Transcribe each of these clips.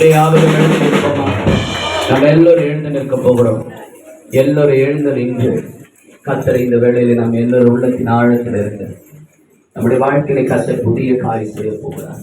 சபையாவது எழுந்து நிற்போமா நம்ம எல்லோரும் எழுந்து நிற்க போகிறோம். எல்லோரும் எழுந்து நின்று கத்தரை இந்த வேளையில நாம் எல்லோரும் உள்ளத்தின் ஆழத்தில் இருந்து நம்முடைய வாழ்க்கையில கத்தர் புதிய காரியம் செய்ய போகிறார்.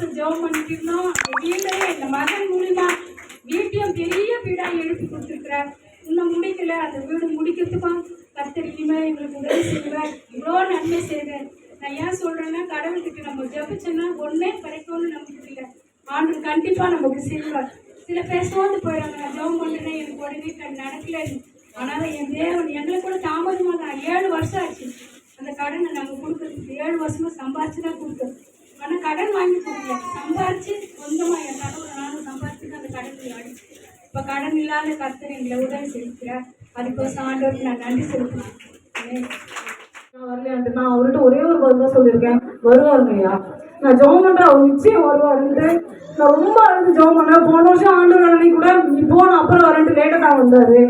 வருஷம் ஜெபம் பண்ணிட்டு இருந்தோம் அந்த வீட்லயே மகன் மூலிமா வீட்டையும் பெரிய வீடாக எழுப்பி கொடுத்துருக்குறேன் இன்னும் முடிக்கல அந்த வீடு முடிக்கிறதுக்கும் கத்தர் எங்களுக்கு உதவி செய்வார். இவ்வளோ நன்மை செய்வேன் நான் ஏன் சொல்கிறேன்னா கடவுள்கிட்ட நம்ம ஜெபிச்சோன்னா ஒன்றே கிடைக்கும்னு நமக்கு இல்லை ஆண்டு கண்டிப்பாக நமக்கு செய்வார். சில பேர் சோர்ந்து போயிடுறாங்க. நான் ஜெபம் பண்ணுறேன் எனக்கு உடனே க- நடக்கல. ஆனால் என் தேவன் எங்களை கூட தாமதமாக தான். ஏழு வருஷம் ஆச்சு. அந்த கடனை நாங்கள் கொடுக்குறதுக்கு ஏழு வருஷமாக சம்பாரிச்சு தான் கொடுத்தோம். ஆனால் கடன் வாங்கி கொடுக்கல சம்பாரிச்சு சொந்தமாக என் ஒரு நானும் சம்பாரிச்சுட்டு அந்த கடன் அடிச்சு. இப்போ கடன் இல்லாத கர்த்தர் எங்களை உதவி செலுத்துகிறார் அதுக்கோசம் ஆண்டவருக்கு நான் நன்றி செலுத்துறேன். நான் வரலையாண்டு நான் அவர்கிட்ட ஒரே ஒரு பதில் தான் சொல்லியிருக்கேன். வருவாருங்கய்யா நான் ஜோம் பண்றேன். அவர் நிச்சயம் வருவாருன்ட்டு நான் ரொம்ப அழுது ஜோம் பண்ணேன். போன வருஷம் ஆண்டு அன்னைக்கு கூட நீ போன அப்புறம் வரேன்ட்டு லேட்டாக தான் வந்தாரு.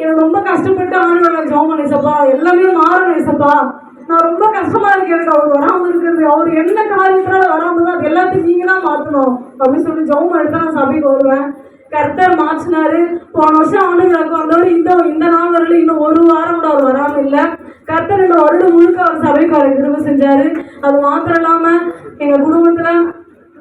எனக்கு ரொம்ப கஷ்டப்பட்டு ஆண்டவரை ஜோம் பண்ணேன். சப்பா எல்லாமே மாறணும் சப்பா நான் ரொம்ப கஷ்டமா இருக்கு எனக்கு அவர் வராமல் இருக்கிறது அவர் என்ன காரியத்தினால வராமல் தான் அது எல்லாத்தையும் நீங்க தான் அப்படின்னு சொல்லி ஜெபம் எடுத்து நான் சபைக்கு வருவேன். கர்த்தர் மாற்றினாரு. போன வருஷம் ஆண்டுகளுக்கு வந்தவர். இந்த இந்த நாள் வரல இன்னும் ஒரு வாரம் கூட அவர் வராமல் இல்லை. கர்த்தர் இந்த வருடம் முழுக்க அவர் சபைக்கு அவர் திரும்ப செஞ்சாரு. அது மாத்திரம் இல்லாமல் எங்கள் குடும்பத்தில்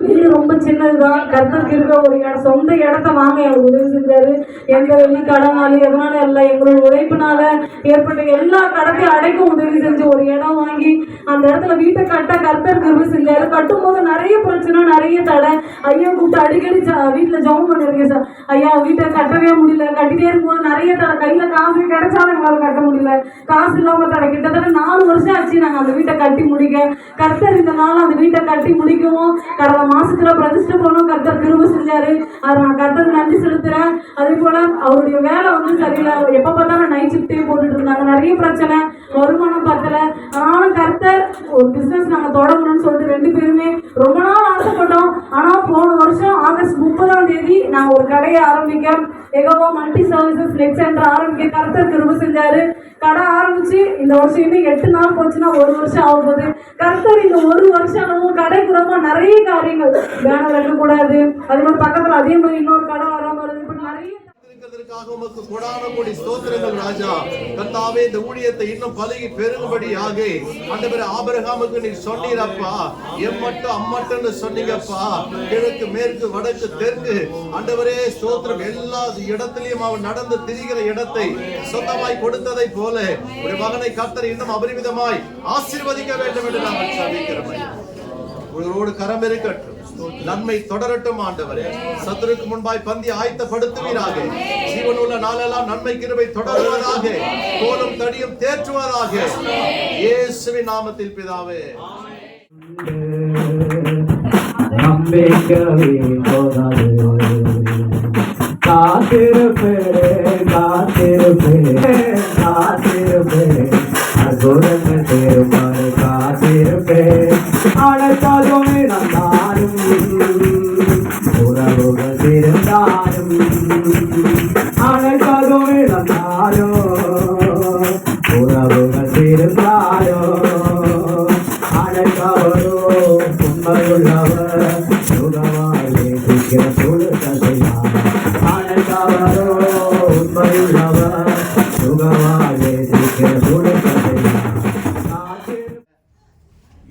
வீடு ரொம்ப சின்னதுதான். கருத்துக்கு இருக்க ஒரு இடம் சொந்த இடத்த வாங்க எனக்கு உதவி செஞ்சாரு. எந்த வெளி கடனால எதனால இல்லை எங்களோட உழைப்புனால ஏற்பட்ட எல்லா கடத்தையும் அடைக்க உதவி செஞ்சு ஒரு இடம் வாங்கி அந்த இடத்துல வீட்டை கட்ட கர்த்தர் கிருபை செஞ்சாரு. கட்டும் போது நிறைய பிரச்சனை நிறைய தடை. ஐயா கூப்பிட்டு அடிக்கடி ச- வீட்டுல ஜெபம் பண்ணிருக்கேன் சார். ஐயா வீட்டை கட்டவே முடியல. கட்டிட்டே இருக்கும்போது நிறைய தடை. கையில காசு கிடைச்சாலும் எங்களால கட்ட முடியல. காசு இல்லாம தடை. கிட்டத்தட்ட நாலு வருஷம் ஆச்சு நாங்க அந்த வீட்டை கட்டி முடிக்க. கர்த்தர் இந்த நாள் அந்த வீட்டை கட்டி முடிக்கவும் கடந்த மாசத்துல பிரதிஷ்டை போனோம் கர்த்தர் திரும்ப செஞ்சாரு. அதை நான் கர்த்தர் நன்றி செலுத்துறேன். அதே போல அவருடைய வேலை வந்து சரியில்லை. எப்ப பார்த்தாலும் நைட் ஷிஃப்டே போட்டுட்டு இருந்தாங்க. நிறைய பிரச்சனை. வருமானம் பத்தல. ஆனாலும் கர்த்தர் ஒரு பிசினஸ் நாங்க தொடங்கணும்னு சொல்லிட்டு ரெண்டு பேருமே ரொம்ப நாள் ஆசைப்பட்டோம். ஆனா போன வருஷம் ஆகஸ்ட் முப்பதாம் தேதி நான் ஒரு கடையை ஆரம்பிக்க எகவோ மல்டி சர்வீசஸ் நெட் சென்டர் ஆரம்பிக்க கருத்தர் திரும்ப செஞ்சாரு. கடை ஆரம்பிச்சு இந்த வருஷம் இன்னும் எட்டு நாள் போச்சுன்னா ஒரு வருஷம் ஆகும் போது கர்த்தர் இந்த ஒரு வருஷம் கடைப்புறமா நிறைய காரியங்கள். பேனர் வைக்கக்கூடாது அது மாதிரி பக்கத்துல அதே மாதிரி இன்னொரு கடை வராம வருது இப்படி நிறைய இருக்கிறதற்காக உமக்கு கொடான கோடி ஸ்தோத்திரங்கள் ராஜா. கர்த்தாவே இந்த ஊழியத்தை இன்னும் பலகி பெருகும்படியாக ஆண்டவரே ஆபரகாமுக்கு நீ சொன்னீரப்பா. எம்மட்டும் அம்மட்டும்னு சொன்னீங்கப்பா. கிழக்கு மேற்கு வடக்கு தெற்கு. ஆண்டவரே ஸ்தோத்திரம் எல்லா இடத்திலையும் அவன் நடந்து திரிகிற இடத்தை சொந்தமாய் கொடுத்ததை போல ஒரு மகனை கர்த்தர் இன்னும் அபரிமிதமாய் ஆசீர்வதிக்க வேண்டும் என்று நாங்கள் சபிக்கிறோம். உங்களோடு கரம் இருக்கட்டும். நன்மை தொடரட்டும் ஆண்டவரே. சத்துருக்கு முன்பாய் பந்தி ஆயத்தப்படுத்துவீராக. ஜீவனுள்ள நாளெல்லாம் நன்மை கிருபை தொடருவதாக. கோலும் தடியும் தேற்றுவதாக இயேசுவின் நாமத்தில் பிதாவே. நம்பிக்கவே போதாது. காத்திருப்பே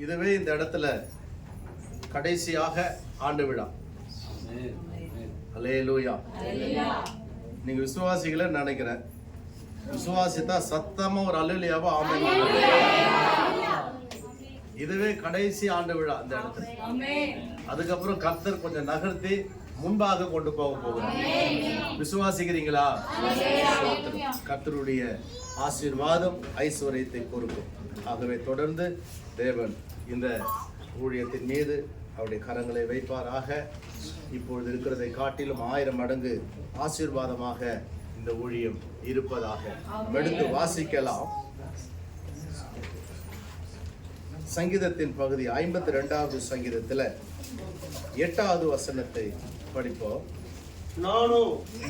இதுவே இந்த இடத்துல கடைசியாக ஆண்டு விழா. அலே லூயா நீங்க விசுவாசிகளை நினைக்கிறேன். விசுவாசித்தா சத்தமா ஒரு அல்லேலூயாவா ஆமை இதுவே கடைசி ஆண்டு விழா இந்த இடத்துல. அதுக்கப்புறம் கர்த்தர் கொஞ்சம் நகர்த்தி முன்பாக கொண்டு போக போகிறோம் விசுவாசிக்கிறீங்களா? கர்த்தருடைய ஆசீர்வாதம் ஐஸ்வர்யத்தை கொடுக்கும். ஆகவே தொடர்ந்து தேவன் இந்த ஊழியத்தின் மீது அவருடைய கரங்களை வைப்பாராக. இப்பொழுது இருக்கிறதை காட்டிலும் ஆயிரம் மடங்கு ஆசீர்வாதமாக இந்த ஊழியம் இருப்பதாக நாம் எடுத்து வாசிக்கலாம். சங்கீதத்தின் பகுதி ஐம்பத்தி ரெண்டாவது சங்கீதத்துல எட்டாவது வசனத்தை படிப்போம். நானோ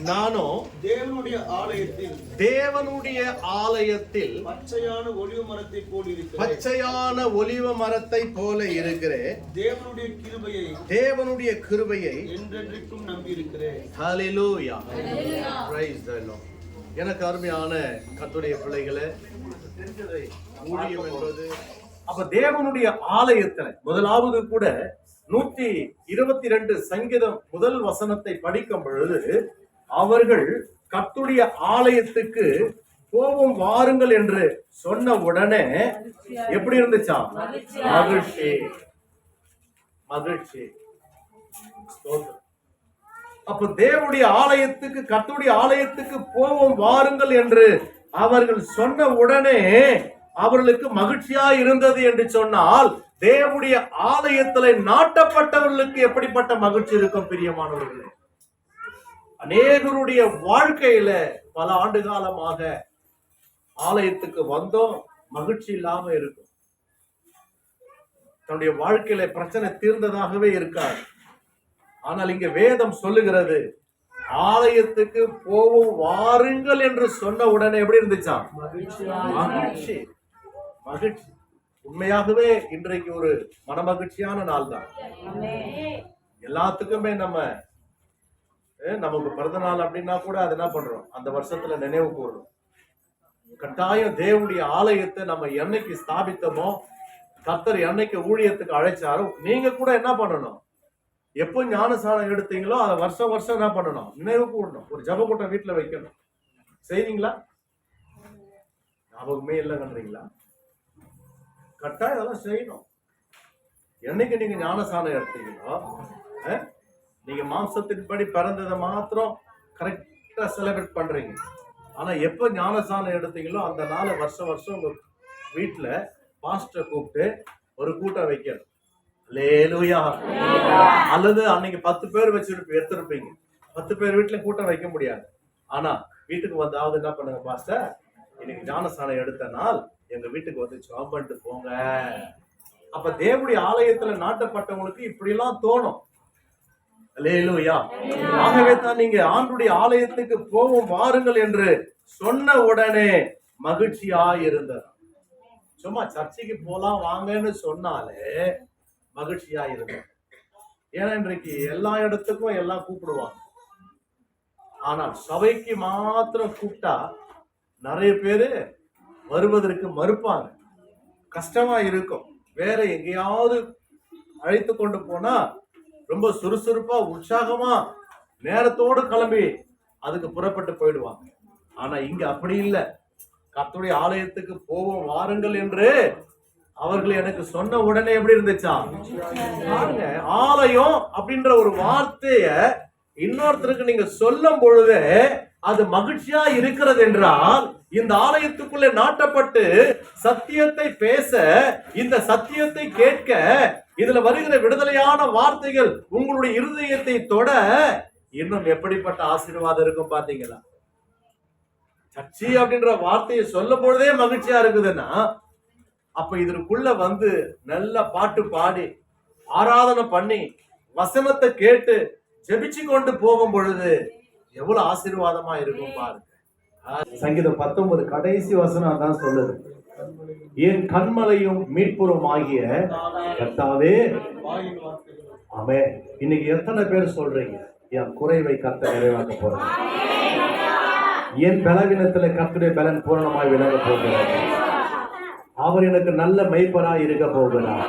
நானோ தேவனுடைய ஆலயத்தில் தேவனுடைய ஆலயத்தில் பச்சையான ஒளிவு மரத்தை போல் இருக்கிறேன். பச்சையான ஒலிவ மரத்தை போல இருக்கிறேன். தேவனுடைய கிருபையை தேவனுடைய கிருபையை என்றென்றைக்கும் நம்பியிருக்கிறேன். ஹalleluya. praise the lord. எனக்கு அருமையான கர்த்தருடைய பிள்ளைகளே ஊழியம் என்பது அப்ப தேவனுடைய ஆலயத்துல முதலாவது கூட நூத்தி இருபத்தி ரெண்டு சங்கீதம் முதல் வசனத்தை படிக்கும் பொழுது அவர்கள் கத்துடைய ஆலயத்துக்கு போவோம் வாருங்கள் என்று சொன்ன உடனே எப்படி இருந்துச்சாம் மகிழ்ச்சி. மகிழ்ச்சி. அப்ப தேவடைய ஆலயத்துக்கு கத்துடைய ஆலயத்துக்கு போவோம் வாருங்கள் என்று அவர்கள் சொன்ன உடனே அவர்களுக்கு மகிழ்ச்சியா இருந்தது என்று சொன்னால் தேவனுடைய ஆலயத்துல நாட்டப்பட்டவர்களுக்கு எப்படிப்பட்ட மகிழ்ச்சி இருக்கும் பிரியமானவர்களே? அநேகருடைய வாழ்க்கையில பல ஆண்டு காலமாக ஆலயத்துக்கு வந்தோம் மகிழ்ச்சி இல்லாம இருக்கும். தன்னுடைய வாழ்க்கையில பிரச்சனை தீர்ந்ததாகவே இருக்காது. ஆனால் இங்க வேதம் சொல்லுகிறது ஆலயத்துக்கு போவோம் வாருங்கள் என்று சொன்ன உடனே எப்படி இருந்துச்சாம்? மகிழ்ச்சி. மகிழ்ச்சி. உண்மையாகவே இன்றைக்கு ஒரு மனமகிழ்ச்சியான நாள் தான் எல்லாத்துக்குமே நம்ம நமக்கு பிறந்த நாள் அப்படின்னா கூட அது என்ன பண்றோம்? அந்த வருஷத்துல நினைவு கூறணும். கட்டாயம் தேவனுடைய ஆலயத்தை நம்ம என்னைக்கு ஸ்தாபித்தோமோ கத்தர் என்னைக்கு ஊழியத்துக்கு அழைச்சாரோ நீங்க கூட என்ன பண்ணணும்? எப்போ ஞானசானம் எடுத்தீங்களோ அதை வருஷம் வருஷம் என்ன பண்ணணும்? நினைவு கூடணும் ஒரு ஜப கூட்டம் வீட்டுல வைக்கணும். செய்வீங்களா ஞாபகமே இல்லைங்கன்றீங்களா? கட்டாயம் அதெல்லாம் செய்யணும். என்னைக்கு நீங்க ஞானசானம் எடுத்தீங்களோ நீங்க மாம்சத்தின்படி பிறந்ததை மாத்திரம் கரெக்டா செலிப்ரேட் பண்றீங்க. ஆனா எப்ப ஞானசானம் எடுத்தீங்களோ அந்த நாளை வருஷம் வருஷம் உங்க வீட்டுல பாஸ்டர் கூப்பிட்டு ஒரு கூட்டம் வைக்கணும். லேலுயா அல்லது அன்னைக்கு பத்து பேர் வச்சுருப்பீங்க எடுத்திருப்பீங்க. பத்து பேர் வீட்டுல கூட்டம் வைக்க முடியாது. ஆனா வீட்டுக்கு வந்தாவது என்ன பண்ணுங்க பாஸ்டர் இன்னைக்கு ஞானஸ்தானம் எடுத்த நாள் எங்க வீட்டுக்கு வந்து ஜாப் பண்ணிட்டு போங்க. அப்ப தேவனுடைய ஆலயத்துல நாட்டப்பட்டவங்களுக்கு இப்படி எல்லாம் தோணும் ஆகவே தான் நீங்க ஆண்டுடைய ஆலயத்துக்கு போவோம் வாருங்கள் என்று சொன்ன உடனே மகிழ்ச்சியா இருந்த சும்மா சர்ச்சைக்கு போலாம் வாங்கன்னு சொன்னாலே மகிழ்ச்சியா இருந்தது. ஏன்னா இன்றைக்கு எல்லா இடத்துக்கும் எல்லாம் கூப்பிடுவாங்க. ஆனால் சபைக்கு மாத்திரம் கூப்பிட்டா நிறைய பேரு வருவதற்கு மறுப்பாங்க. கஷ்டமா இருக்கும். வேற எங்கேயாவது அழைத்து கொண்டு போனா ரொம்ப சுறுசுறுப்பா உற்சாகமா நேரத்தோடு கிளம்பி அதுக்கு புறப்பட்டு போயிடுவாங்க. ஆனா இங்க அப்படி இல்லை. கத்துடைய ஆலயத்துக்கு போவோம் வாருங்கள் என்று அவர்கள் எனக்கு சொன்ன உடனே எப்படி இருந்துச்சா? பாருங்க ஆலயம் அப்படின்ற ஒரு வார்த்தைய இன்னொருத்தருக்கு நீங்க சொல்லும் பொழுது அது மகிழ்ச்சியா இருக்கிறது என்றால் இந்த ஆலயத்துக்குள்ளே நாட்டப்பட்டு சத்தியத்தை பேச இந்த சத்தியத்தை கேட்க இதுல வருகிற விடுதலையான வார்த்தைகள் உங்களுடைய இருதயத்தை தொட இன்னும் எப்படிப்பட்ட ஆசீர்வாதம் இருக்கும் பாத்தீங்களா சர்ச்சி அப்படின்ற வார்த்தையை சொல்லும் பொழுதே மகிழ்ச்சியா இருக்குதுன்னா அப்ப இதற்குள்ள வந்து நல்ல பாட்டு பாடி ஆராதனை பண்ணி வசனத்தை கேட்டு ஜெபிச்சு கொண்டு போகும் பொழுது எவ்வளவு ஆசீர்வாதமா இருக்கும் பாருங்க. சங்கீதம் பத்தொன்பது கடைசி வசனம் அதான் சொல்லுது. என் கண்மலையும் மீட்புறம் ஆகிய கத்தாவே ஆமே இன்னைக்கு எத்தனை பேர் சொல்றீங்க? என் குறைவை கத்த நிறைவாக்க போறேன் என் பலவீனத்துல கத்துடைய பலன் பூரணமாய் விளங்க போகிறார். அவர் எனக்கு நல்ல மெய்ப்பரா இருக்க போகிறார்.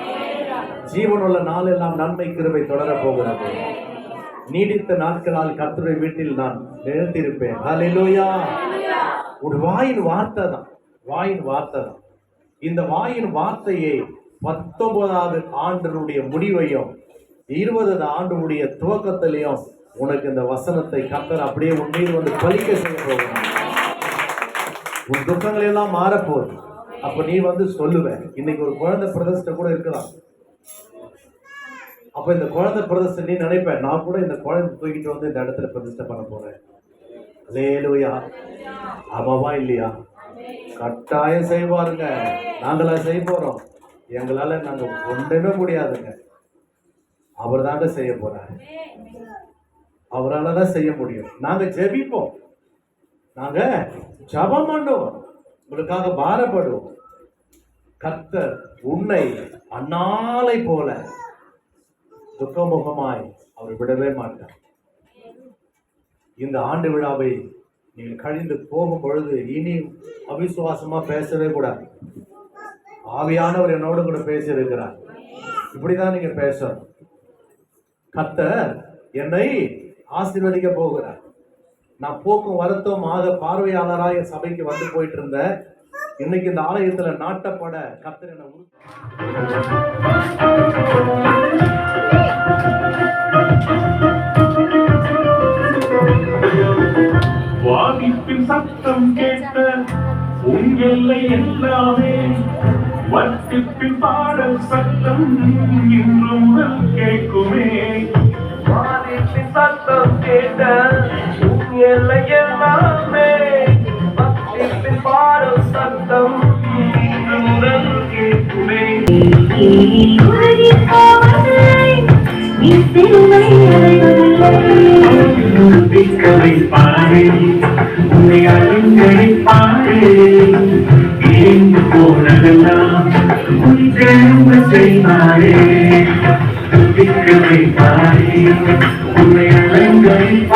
ஜீவனுள்ள நாளெல்லாம் நன்மை கிருவை தொடர போகிறது நீடித்த நாட்களால் கத்துடைய வீட்டில் நான் நிறுத்தியிருப்பேன் அலிலோயா ஒரு வாயின் வார்த்தை தான். வாயின் வார்த்தை தான். இந்த வாயின் வார்த்தையை பத்தொன்பதாவது ஆண்டினுடைய முடிவையும் இருபதாவது ஆண்டுடைய துவக்கத்திலையும் உனக்கு இந்த வசனத்தை கத்தர் அப்படியே உன் மீது வந்து பலிக்க செய்ய உன் துக்கங்கள் எல்லாம் மாறப்போகுது. அப்ப நீ வந்து சொல்லுவ இன்னைக்கு ஒரு குழந்தை பிரதிஷ்டை கூட இருக்கலாம். அப்ப இந்த குழந்தை பிரதிஷ்டை நீ நினைப்ப நான் கூட இந்த குழந்தை தூக்கிட்டு வந்து இந்த இடத்துல பிரதிஷ்டை பண்ண போறேன். லேலுயா ஆமாவா இல்லையா? கட்டாயம் செய்வாருங்க. நாங்களா செய்ய போறோம். எங்களால நாங்க ஒன்றுமே முடியாதுங்க. அவர் தாங்க செய்ய போறாரு. அவரால தான் செய்ய முடியும். நாங்க ஜெபிப்போம். நாங்க ஜபம் பண்ணுவோம். உங்களுக்காக பாரப்படுவோம். கர்த்தர் உன்னை அந்நாளை போல துக்கமுகமாய் அவர் விடவே மாட்டார். இந்த ஆண்டு விழாவை நீங்கள் கழிந்து போகும் பொழுது இனி அவிசுவாசமா பேசவே கூடாது. ஆவியானவர் என்னோடு கூட பேசியிருக்கிறார். இப்படிதான் நீங்க பேசணும். கர்த்தர் என்னை ஆசீர்வதிக்க போகிறார். நான் போக்கும் வருத்தம் ஆக பார்வையாளராக சபைக்கு வந்து போயிட்டு இருந்தேன் இன்னைக்கு இந்த ஆலயத்துல நாட்டப்பட கர்த்தர் என்ன உரு- உங்களை எல்லாமே வட்டிப்பின் பாடல் சத்தம் இன்று முதல் கேட்குமே. வாதிப்பின் சத்தம் கேட்ட உங்களை எல்லாமே வட்டிப்பின் பாடல் சத்தம் இன்று முதல் கேட்குமே. நீ அடைவதில்லை உன்னை அலங்கரிப்பாரே இணைந்து போனதெல்லாம் உன் திரும்ப செய்வாரே துதிக்க வைப்பாரே உன்னை அலங்கரிப்பாரே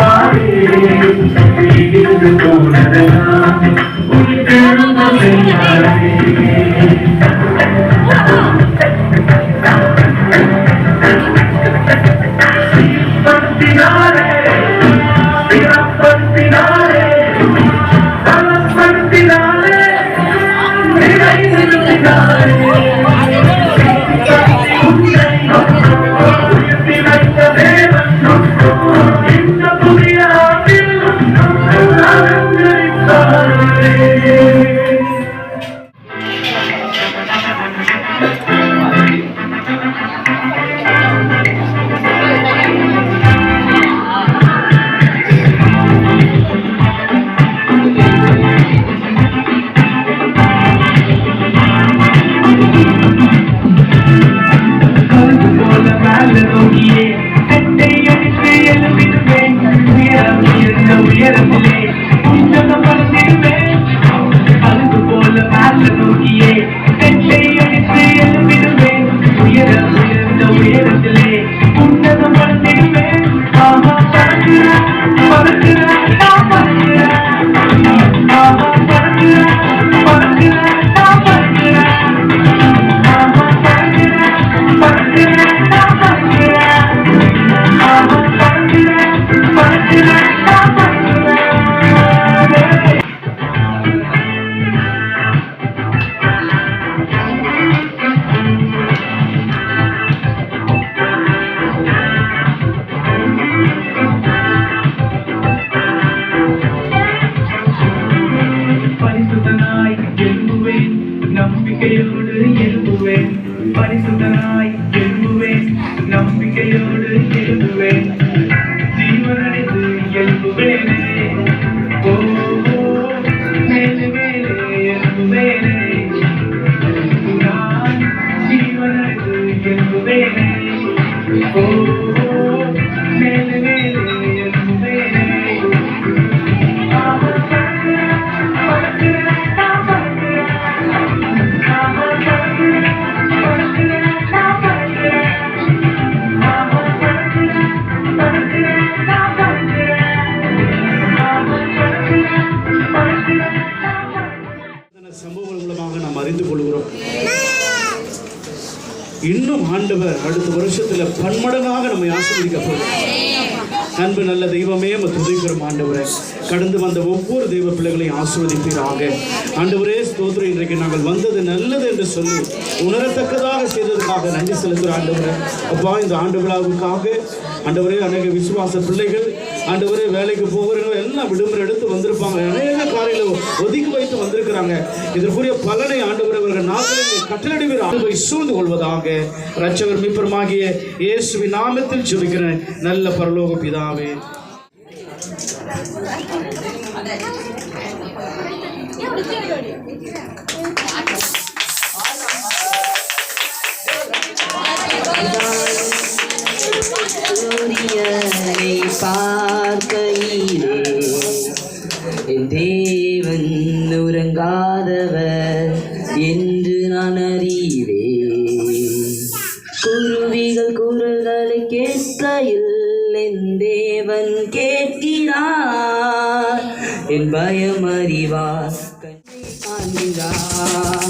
இன்னும் ஆண்டவர் அடுத்த வருஷத்துல பன்மடங்காக நம்மை ஆசீர்வதிக்க போகிறோம் அன்பு நல்ல தெய்வமே நம்ம துதிக்கிறோம் ஆண்டவரே. கடந்து வந்த ஒவ்வொரு தெய்வ பிள்ளைகளையும் ஆசீர்வதிப்பீராக. ஆண்டவரே ஸ்தோத்திரம். இன்றைக்கு நாங்கள் வந்தது நல்லது என்று சொல்லி உணரத்தக்கதாக செய்ததற்காக நன்றி செலுத்துகிற ஆண்டவரே. அப்பா இந்த ஆண்டு விழாவுக்காக ஆண்டவரே அநேக விசுவாச பிள்ளைகள் ஆண்டவரே வேலைக்கு போகிறவங்க எல்லாம் விடுமுறை எடுத்து வந்திருப்பாங்க அநேக காரியங்களை ஒதுக்கி வைத்து வந்திருக்கிறாங்க இதற்குரிய பலனை ஆண்டவர் அவர்கள் நாட்களில் கட்டளடிவீர் ஆண்டுவை சூழ்ந்து கொள்வதாக ரட்சகர் மீப்பருமாகிய இயேசுவி நாமத்தில் ஜெபிக்கிறேன் நல்ல பரலோக பிதாவே சூரியனை பார்க்கையிலே என் தேவன் உறங்காதவர் என்று நான் அறிவேன். குருவிகள் குரல்களை கேட்கையில் என் தேவன் கேட்கிறார். என் பயம் அறிவார் கண்ணை காண்கிறார்.